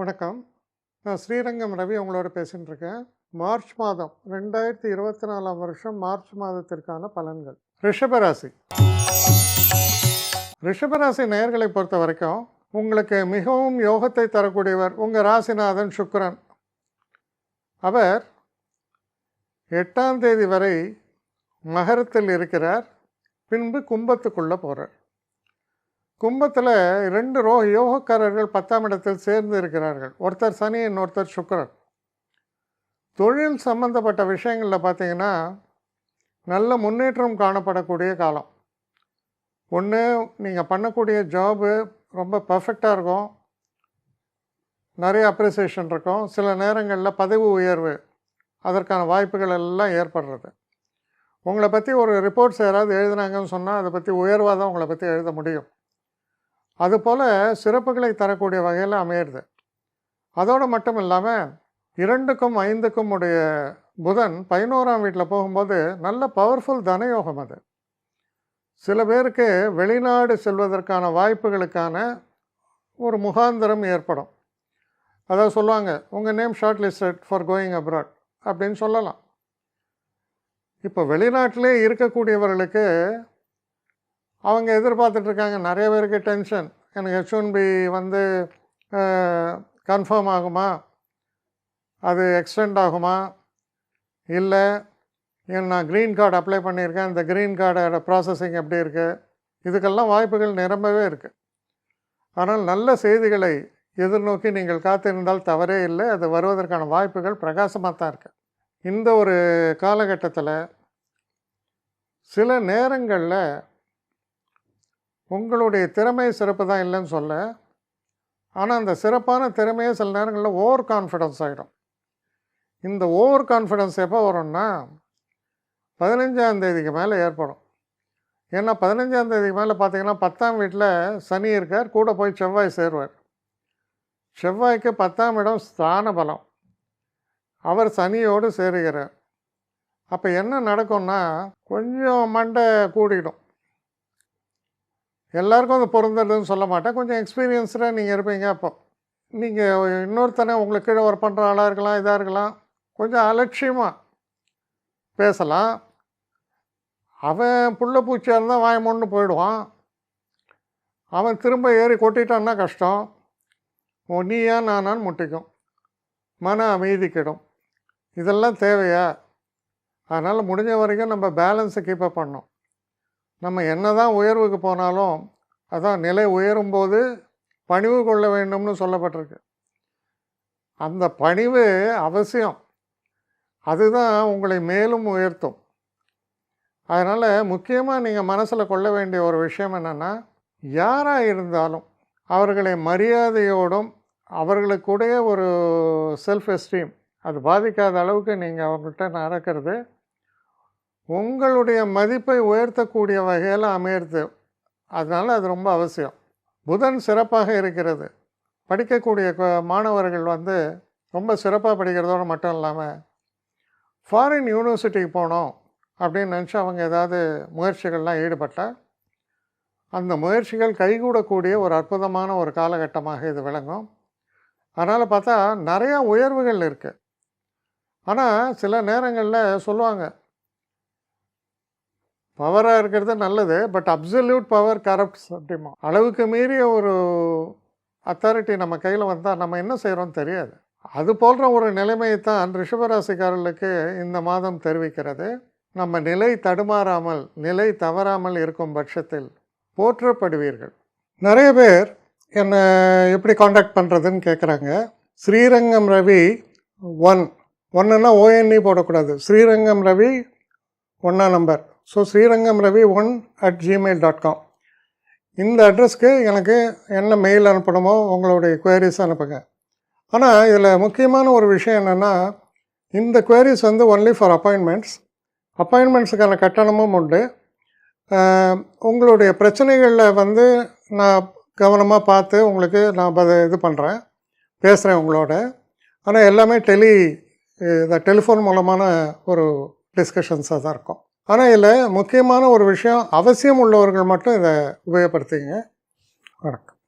வணக்கம். நான் ஸ்ரீரங்கம் ரவி உங்களோட பேசிகிட்டு இருக்கேன் மார்ச் மாதம் ரெண்டாயிரத்தி இருபத்தி நாலாம் வருஷம் மார்ச் மாதத்திற்கான பலன்கள். ரிஷபராசி. ரிஷபராசி நேயர்களை பொறுத்த வரைக்கும் உங்களுக்கு மிகவும் யோகத்தை தரக்கூடியவர் உங்கள் ராசிநாதன் சுக்கிரன். அவர் எட்டாம் தேதி வரை மகரத்தில் இருக்கிறார். பின்பு கும்பத்துக்குள்ளே போகிறார் கும்பத்தில் ரெண்டு ரோ யோகக்காரர்கள் பத்தாம் இடத்தில் சேர்ந்து இருக்கிறார்கள். ஒருத்தர் சனி இன்னொருத்தர் சுக்கரன். தொழில் சம்பந்தப்பட்ட விஷயங்களில் பார்த்தீங்கன்னா நல்ல முன்னேற்றம் காணப்படக்கூடிய காலம். ஒன்று நீங்கள் பண்ணக்கூடிய ஜாபு ரொம்ப பர்ஃபெக்டாக இருக்கும். நிறைய அப்ரிசியேஷன் இருக்கும். சில நேரங்களில் பதவி உயர்வு அதற்கான வாய்ப்புகள் எல்லாம் ஏற்படுறது. உங்களை பற்றி ஒரு ரிப்போர்ட்ஸ் யாராவது எழுதுனாங்கன்னு சொன்னால் அதை பற்றி உயர்வாக தான் உங்களை பற்றி எழுத முடியும். அதுபோல் சிறப்புகளை தரக்கூடிய வகையில் அமையிறது. அதோடு மட்டும் இல்லாமல் இரண்டுக்கும் ஐந்துக்கும் உடைய புதன் பதினோராம் வீட்டில் போகும்போது நல்ல பவர்ஃபுல் தனயோகம் அது. சில பேருக்கு வெளிநாடு செல்வதற்கான வாய்ப்புகளுக்கான ஒரு முகாந்திரம் ஏற்படும். அதாவது சொல்லுவாங்க உங்கள் name shortlisted for going abroad அப்படின்னு சொல்லலாம். இப்போ வெளிநாட்டிலே இருக்கக்கூடியவர்களுக்கு அவங்க எதிர்பார்த்துட்ருக்காங்க. நிறைய பேருக்கு டென்ஷன். எனக்கு ஹெச் ஒன் பி வந்து கன்ஃபார்ம் ஆகுமா? அது எக்ஸ்டெண்ட் ஆகுமா? இல்லை. ஏன் நான் க்ரீன் கார்டு அப்ளை பண்ணியிருக்கேன். இந்த க்ரீன் கார்டோட ப்ராசஸிங் எப்படி இருக்குது இதுக்கெல்லாம் வாய்ப்புகள் நிரம்பவே இருக்குது ஆனால் நல்ல செய்திகளை எதிர்நோக்கி நீங்கள் காத்திருந்தால் தவறே இல்லை. அது வருவதற்கான வாய்ப்புகள் பிரகாசமாக தான் இருக்குது இந்த ஒரு காலகட்டத்தில் சில நேரங்களில் உங்களுடைய திறமை சிறப்பு தான் இல்லைன்னு சொல்ல. ஆனால் அந்த சிறப்பான திறமையே சில நேரங்களில் ஓவர் கான்ஃபிடன்ஸ் ஆகிடும் இந்த ஓவர் கான்ஃபிடன்ஸ் எப்போ வரும்னா பதினஞ்சாம் தேதிக்கு மேலே ஏற்படும். ஏன்னா பதினஞ்சாம் தேதிக்கு மேலே பார்த்தீங்கன்னா பத்தாம் வீட்டில் சனி இருக்கார் கூட போய் செவ்வாய் சேருவார். செவ்வாய்க்கு பத்தாம் இடம் ஸ்தான பலம். அவர் சனியோடு சேருகிறார். அப்போ என்ன நடக்கும்னா கொஞ்சம் மண்டை கூடிடும். எல்லாருக்கும் அது பொருந்ததுன்னு சொல்ல மாட்டேன். கொஞ்சம் எக்ஸ்பீரியன்ஸ்டாக நீங்கள் இருப்பீங்க அப்போ. நீங்கள் இன்னொருத்தனை உங்களுக்கு கீழே ஒர்க் பண்ணுற ஆளாக இருக்கலாம் இதாக இருக்கலாம். கொஞ்சம் அலட்சியமாக பேசலாம். அவன் புள்ள பூச்சியாக இருந்தால் வாய் போயிடுவான். அவன் திரும்ப ஏறி கொட்டிட்டான்னா கஷ்டம். ஓ நீயா நானான்னு முட்டிக்கும். மன அமைதி கெடும். இதெல்லாம் தேவையா? அதனால் முடிஞ்ச வரைக்கும் நம்ம பேலன்ஸை கீப்பப் பண்ணோம் நம்ம என்ன தான் உயர்வுக்கு போனாலும் அதான் நிலை உயரும்போது பணிவு கொள்ள வேண்டும்னு சொல்லப்பட்டிருக்கு. அந்த பணிவு அவசியம். அதுதான் உங்களை மேலும் உயர்த்தும். அதனால் முக்கியமாக நீங்கள் மனசில் கொள்ள வேண்டிய ஒரு விஷயம் என்னென்னா யாராக இருந்தாலும் அவர்களை மரியாதையோடும் அவர்களுக்குடைய ஒரு செல்ஃப் எஸ்டீம் அது பாதிக்காத அளவுக்கு நீங்கள் அவங்கள்ட்ட நடக்கிறது உங்களுடைய மதிப்பை உயர்த்தக்கூடிய வகையில் அமையிறது. அதனால் அது ரொம்ப அவசியம். புதன் சிறப்பாக இருக்கிறது. படிக்கக்கூடிய மாணவர்கள் வந்து ரொம்ப சிறப்பாக படிக்கிறதோடு மட்டும் இல்லாமல் ஃபாரின் யூனிவர்சிட்டிக்கு போனோம் அப்படின்னு நினச்சி அவங்க ஏதாவது முயற்சிகள்லாம் ஈடுபட்டால் அந்த முயற்சிகள் கைகூடக்கூடிய ஒரு அற்புதமான ஒரு காலகட்டமாக இது விளங்கும். அதனால் பார்த்தா நிறையா உயர்வுகள் இருக்குது ஆனால் சில நேரங்களில் சொல்லுவாங்க பவராக இருக்கிறது நல்லது பட் அப்சல்யூட் பவர் கரப்ட்ஸ் அப்படிமா. அளவுக்கு மீறிய ஒரு அத்தாரிட்டி நம்ம கையில் வந்தால் நம்ம என்ன செய்கிறோம் தெரியாது. அது போன்ற ஒரு நிலைமையை தான் ரிஷபராசிக்காரர்களுக்கு இந்த மாதம் தெரிவிக்கிறது. நம்ம நிலை தடுமாறாமல் நிலை தவறாமல் இருக்கும் பட்சத்தில் போற்றப்படுவீர்கள். நிறைய பேர் என்னை எப்படி காண்டாக்ட் பண்ணுறதுன்னு கேட்குறாங்க ஸ்ரீரங்கம் ரவி ஒன் ஒன்றுன்னா ஓஎன்இ போடக்கூடாது. ஸ்ரீரங்கம் ரவி ஒன்றா number so Srirangam Ravi one at Gmail dot com இந்த அட்ரஸ்க்கு எனக்கு என்ன மெயில் அனுப்பணுமோ உங்களுடைய குவரிஸ் அனுப்புங்க. ஆனால் இதில் முக்கியமான ஒரு விஷயம் என்னென்னா இந்த குவரிஸ் வந்து ஒன்லி ஃபார் அப்பாயின்மெண்ட்ஸ் அப்பாயின்மெண்ட்ஸுக்கான கட்டணமும் உண்டு. உங்களுடைய பிரச்சனைகளில் வந்து நான் கவனமாக பார்த்து உங்களுக்கு நான் இது பண்ணுறேன் பேசுகிறேன் உங்களோட. ஆனால் எல்லாமே டெலி இந்த டெலிஃபோன் மூலமான ஒரு டிஸ்கஷன்ஸாக தான் இருக்கும். ஆனால் இதில் முக்கியமான ஒரு விஷயம் அவசியம் உள்ளவர்கள் மட்டும் இதை உபயோகப்படுத்திங்க வணக்கம்.